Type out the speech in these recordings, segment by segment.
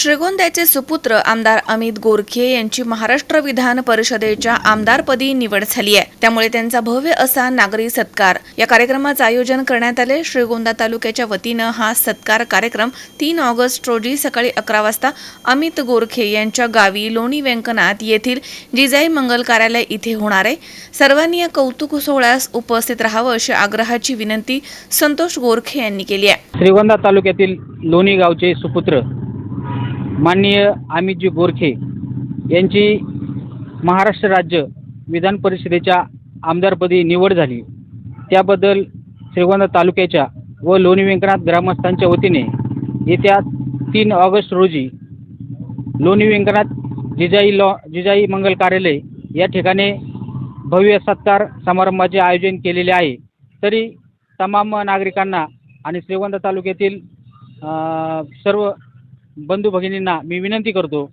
श्रीगोंद्याचे सुपुत्र आमदार अमित गोरखे यांची महाराष्ट्र विधान परिषदेच्या आमदारपदी निवड झाली आहे. त्यामुळे त्यांचा भव्य असा नागरी सत्कार. या कार्यक्रमाचं आयोजन करण्यात आले. श्रीगोंदा तालुक्याच्या वतीनं हा सत्कार कार्यक्रम तीन ऑगस्ट रोजी सकाळी अकरा वाजता अमित गोरखे यांच्या गावी लोणी व्यंकनाथ येथील जिजाई मंगल कार्यालय इथे होणार आहे. सर्वांनी या कौतुक सोहळ्यास उपस्थित राहावं अशी आग्रहाची विनंती संतोष गोरखे यांनी केली आहे. श्रीगोंदा तालुक्यातील लोणी गावचे सुपुत्र माननीय अमितजी बोरखे यांची महाराष्ट्र राज्य विधान परिषदेच्या आमदारपदी निवड झाली. त्याबद्दल श्रीगोंदा तालुक्याच्या व लोणी व्यंकनाथ ग्रामस्थांच्या वतीने येत्या तीन ऑगस्ट रोजी लोणी व्यंकनाथ जिजाई लॉ जिजाई मंगल कार्यालय या ठिकाणी भव्य सत्कार समारंभाचे आयोजन केलेले आहे. तरी तमाम नागरिकांना आणि श्रीगोंदा तालुक्यातील सर्व बंधू भगिनींना मी विनंती करतो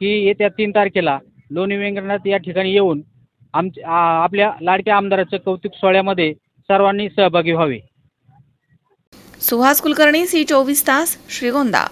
की येत्या तीन तारखेला लोणी व्यंकनाथ या ठिकाणी येऊन आमचे आपल्या लाडक्या आमदाराच्या कौतुक सोहळ्यामध्ये सर्वांनी सहभागी व्हावे. सुहास कुलकर्णी सी चोवीस तास श्रीगोंदा.